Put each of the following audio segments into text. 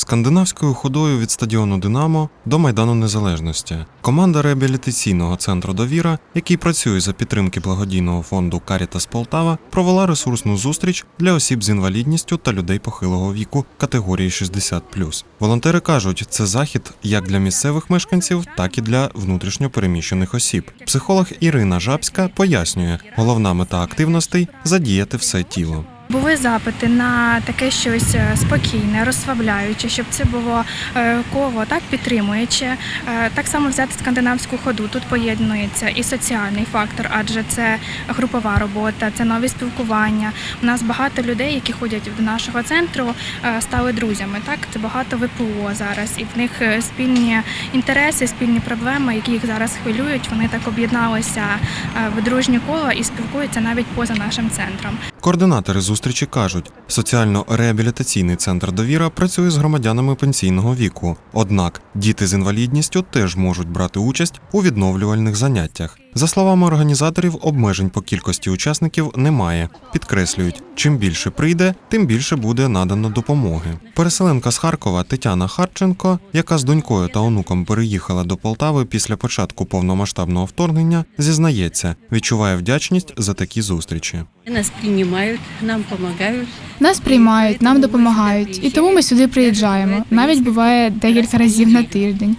Скандинавською ходою від стадіону Динамо до Майдану Незалежності. Команда реабілітаційного центру Довіра, який працює за підтримки благодійного фонду Карітас Полтава, провела ресурсну зустріч для осіб з інвалідністю та людей похилого віку категорії 60+. Волонтери кажуть, це захід як для місцевих мешканців, так і для внутрішньо переміщених осіб. Психолог Ірина Жабська пояснює, головна мета активностей задіяти все тіло. Були запити на таке щось е, спокійне, розслабляюче, щоб це було е, коло так підтримуюче. Е, Так само взяти скандинавську ходу. Тут поєднується і соціальний фактор, адже це групова робота, це нові спілкування. У нас багато людей, які ходять до нашого центру, стали друзями. Так це багато ВПО зараз, і в них спільні інтереси, спільні проблеми, які їх зараз хвилюють. Вони так об'єдналися в дружнє коло і спілкуються навіть поза нашим центром. Координатори зустрічі кажуть, соціально-реабілітаційний центр довіра працює з громадянами пенсійного віку. Однак діти з інвалідністю теж можуть брати участь у відновлювальних заняттях. За словами організаторів, обмежень по кількості учасників немає. Підкреслюють, чим більше прийде, тим більше буде надано допомоги. Переселенка з Харкова Тетяна Харченко, яка з донькою та онуком переїхала до Полтави після початку повномасштабного вторгнення, зізнається, відчуває вдячність за такі зустрічі. Нас приймають, нам допомагають. Нас приймають, нам допомагають, і тому ми сюди приїжджаємо. Навіть буває декілька разів на тиждень.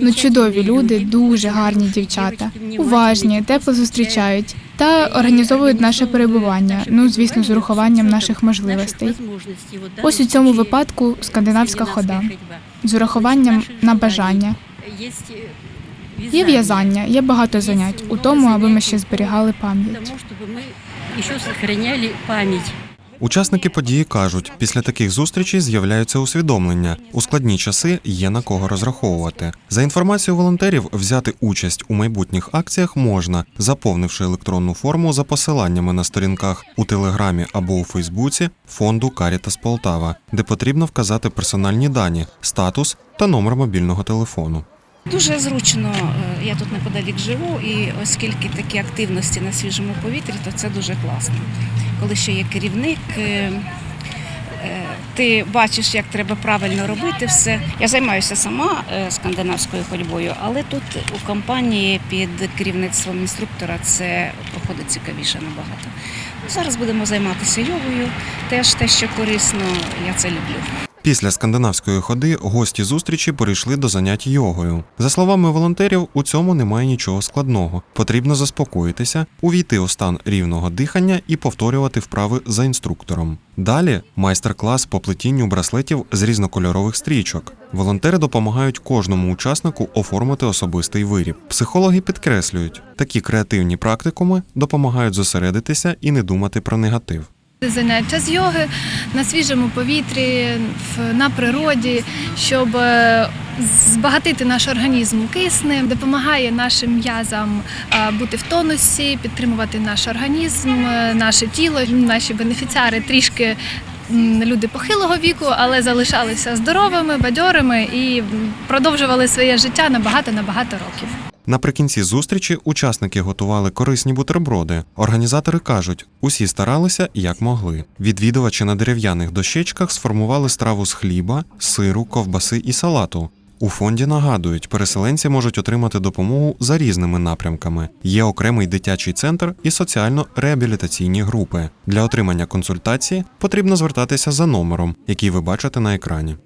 Ну, чудові люди, дуже гарні дівчата, уважні, тепло зустрічають та організовують наше перебування. Ну, звісно, з урахуванням наших можливостей. Ось у цьому випадку скандинавська хода з урахуванням на бажання. Є в'язання, є багато занять у тому, аби ми ще зберігали пам'ять. Тому, щоб ми ще зберігали пам'ять. Учасники події кажуть, після таких зустрічей з'являються усвідомлення. У складні часи є на кого розраховувати. За інформацією волонтерів, взяти участь у майбутніх акціях можна, заповнивши електронну форму за посиланнями на сторінках у Телеграмі або у Фейсбуці фонду Карітас Полтава, де потрібно вказати персональні дані, статус та номер мобільного телефону. Дуже зручно, е, я тут неподалік живу, і оскільки такі активності на свіжому повітрі, то це дуже класно. Коли ще є керівник, е, е, ти бачиш, як треба правильно робити все. Я займаюся сама скандинавською ходьбою, але тут у компанії під керівництвом інструктора це проходить цікавіше набагато. Зараз будемо займатися йогою, теж те, що корисно, я це люблю. Після скандинавської ходи гості зустрічі перейшли до занять йогою. За словами волонтерів, у цьому немає нічого складного. Потрібно заспокоїтися, увійти у стан рівного дихання і повторювати вправи за інструктором. Далі майстер-клас по плетінню браслетів з різнокольорових стрічок. Волонтери допомагають кожному учаснику оформити особистий виріб. Психологи підкреслюють, такі креативні практикуми допомагають зосередитися і не думати про негатив. Заняття з йоги на свіжому повітрі, на природі, щоб е, збагатити наш організм киснем, допомагає нашим м'язам е, бути в тонусі, підтримувати наш організм, е, наше тіло. Наші бенефіціари трішки люди похилого віку, але залишалися здоровими, бадьорими і продовжували своє життя на багато на багато років. Наприкінці зустрічі учасники готували корисні бутерброди. Організатори кажуть, усі старалися як могли. Відвідувачі на дерев'яних дощечках сформували страву з хліба, сиру, ковбаси і салату. У фонді нагадують, переселенці можуть отримати допомогу за різними напрямками. Є окремий дитячий центр і соціально-реабілітаційні групи. Для отримання консультації потрібно звертатися за номером, який ви бачите на екрані.